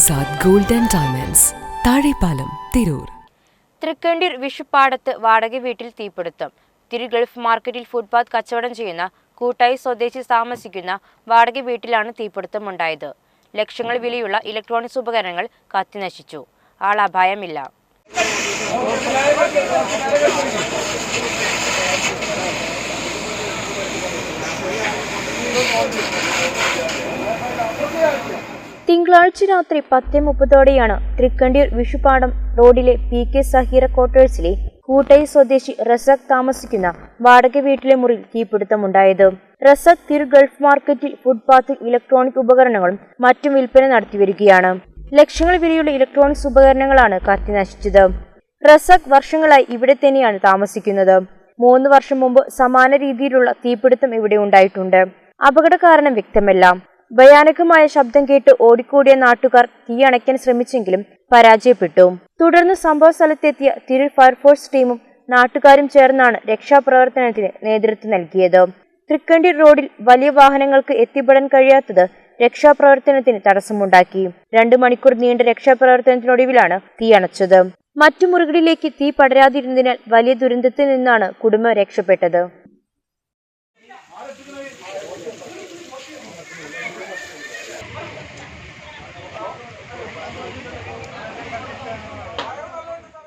Azad gold and diamonds Thazhepalam Tirur. Thrikkandiyur വിഷുപ്പാടത്ത് വാടക വീട്ടിൽ തീപിടുത്തം. തിരു ഗൾഫ് മാർക്കറ്റിൽ ഫുട്പാത്ത് കച്ചവടം ചെയ്യുന്ന കൂട്ടായി സ്വദേശി താമസിക്കുന്ന വാടക വീട്ടിലാണ് തീപിടുത്തമുണ്ടായത്. ലക്ഷങ്ങൾ വിലയുള്ള ഇലക്ട്രോണിക്സ് ഉപകരണങ്ങൾ കത്തിനശിച്ചു ആളപായമില്ല തിങ്കളാഴ്ച രാത്രി പത്ത് മുപ്പതോടെയാണ് തൃക്കണ്ടിയൂർ വിഷുപാടം റോഡിലെ പി കെ സഹീറ ക്വാർട്ടേഴ്സിലെ കൂട്ടായി സ്വദേശി റസഖ് താമസിക്കുന്ന വാടക വീട്ടിലെ മുറിയിൽ തീപിടുത്തമുണ്ടായത്. റസഖ് തിരു ഗൾഫ് മാർക്കറ്റിൽ ഫുട്പാത്തിൽ ഇലക്ട്രോണിക് ഉപകരണങ്ങളും മറ്റും വിൽപ്പന നടത്തിവരികയാണ്. ലക്ഷങ്ങൾ വിലയുള്ള ഇലക്ട്രോണിക്സ് ഉപകരണങ്ങളാണ് കത്തി നശിച്ചത്. റസഖ് വർഷങ്ങളായി ഇവിടെ തന്നെയാണ് താമസിക്കുന്നത്. മൂന്ന് വർഷം മുമ്പ് സമാന രീതിയിലുള്ള തീപിടുത്തം ഇവിടെ ഉണ്ടായിട്ടുണ്ട്. അപകട കാരണം വ്യക്തമല്ല. ഭയാനകമായ ശബ്ദം കേട്ട് ഓടിക്കൂടിയ നാട്ടുകാർ തീയണയ്ക്കാൻ ശ്രമിച്ചെങ്കിലും പരാജയപ്പെട്ടു. തുടർന്ന് സംഭവ സ്ഥലത്തെത്തിയ തിരൂർ ഫയർഫോഴ്സ് ടീമും നാട്ടുകാരും ചേർന്നാണ് രക്ഷാപ്രവർത്തനത്തിന് നേതൃത്വം നൽകിയത്. തൃക്കണ്ടി റോഡിൽ വലിയ വാഹനങ്ങൾക്ക് എത്തിപ്പെടാൻ കഴിയാത്തത് രക്ഷാപ്രവർത്തനത്തിന് തടസ്സമുണ്ടാക്കി. രണ്ടു മണിക്കൂർ നീണ്ട രക്ഷാപ്രവർത്തനത്തിനൊടുവിലാണ് തീയണച്ചത് മറ്റു മുറികളിലേക്ക് തീ പടരാതിരുന്നതിനാൽ വലിയ ദുരന്തത്തിൽ നിന്നാണ് കുടുംബം രക്ഷപ്പെട്ടത്. 私もまたね、めんどくさい。